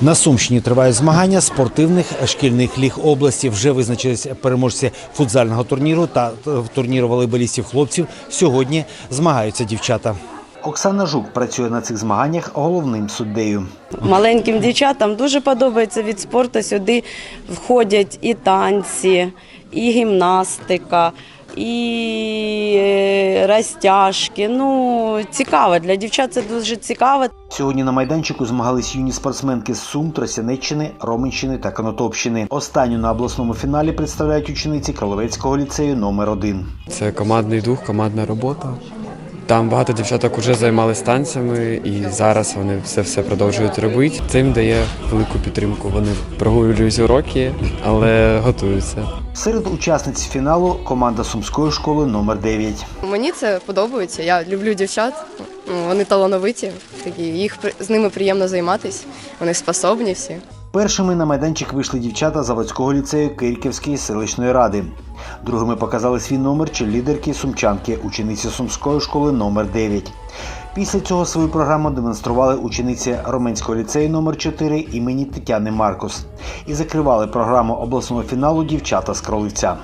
На Сумщині тривають змагання спортивних шкільних ліг області. Вже визначились переможці футзального турніру та турніру волейболістів хлопців. Сьогодні змагаються дівчата. Оксана Жук працює на цих змаганнях головним суддею. Маленьким дівчатам дуже подобається від спорту. Сюди входять і танці, і гімнастика, і розтяжки. Ну, цікаво. Для дівчат це дуже цікаво. Сьогодні на майданчику змагались юні спортсменки з Сум, Тросянеччини, Роменщини та Конотопщини. Останню на обласному фіналі представляють учениці Кроловецького ліцею номер 1 Це командний дух, командна робота. Там багато дівчаток вже займалися танцями, і зараз вони все все продовжують робити. Це їм дає велику підтримку. Вони прогулюють уроки, але готуються. Серед учасниць фіналу команда Сумської школи номер 9 Мені це подобається. Я люблю дівчат. Вони талановиті, такі їх при- з ними приємно займатися. Вони способні всі. Першими на майданчик вийшли дівчата Заводського ліцею Кирківської селищної ради. Другими показали свій номер чи лідерки сумчанки, учениці Сумської школи номер 9 Після цього свою програму демонстрували учениці Роменського ліцею номер 4 імені Тетяни Маркус і закривали програму обласного фіналу дівчата з Кролиця.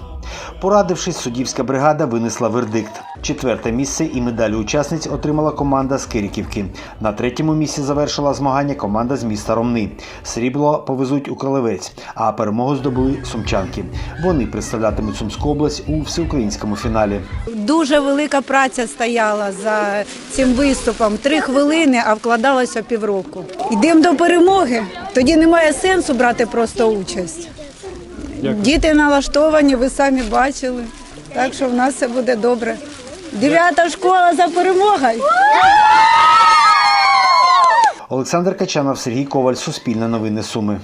Порадившись, суддівська бригада винесла вердикт. Четверте місце і медалі учасниць отримала команда з Кириківки. На третьому місці завершила змагання команда з міста Ромни. Срібло повезуть у Кролевець, а перемогу здобули сумчанки. Вони представлятимуть Сумську область у всеукраїнському фіналі. Дуже велика праця стояла за цим виступом. Три хвилини, а вкладалося півроку. Йдемо до перемоги. Тоді немає сенсу брати просто участь. Діти налаштовані, ви самі бачили. Так що в нас все буде добре. Дев'ята школа за перемогою. Олександр Качанов, Сергій Коваль, Суспільне новини Суми.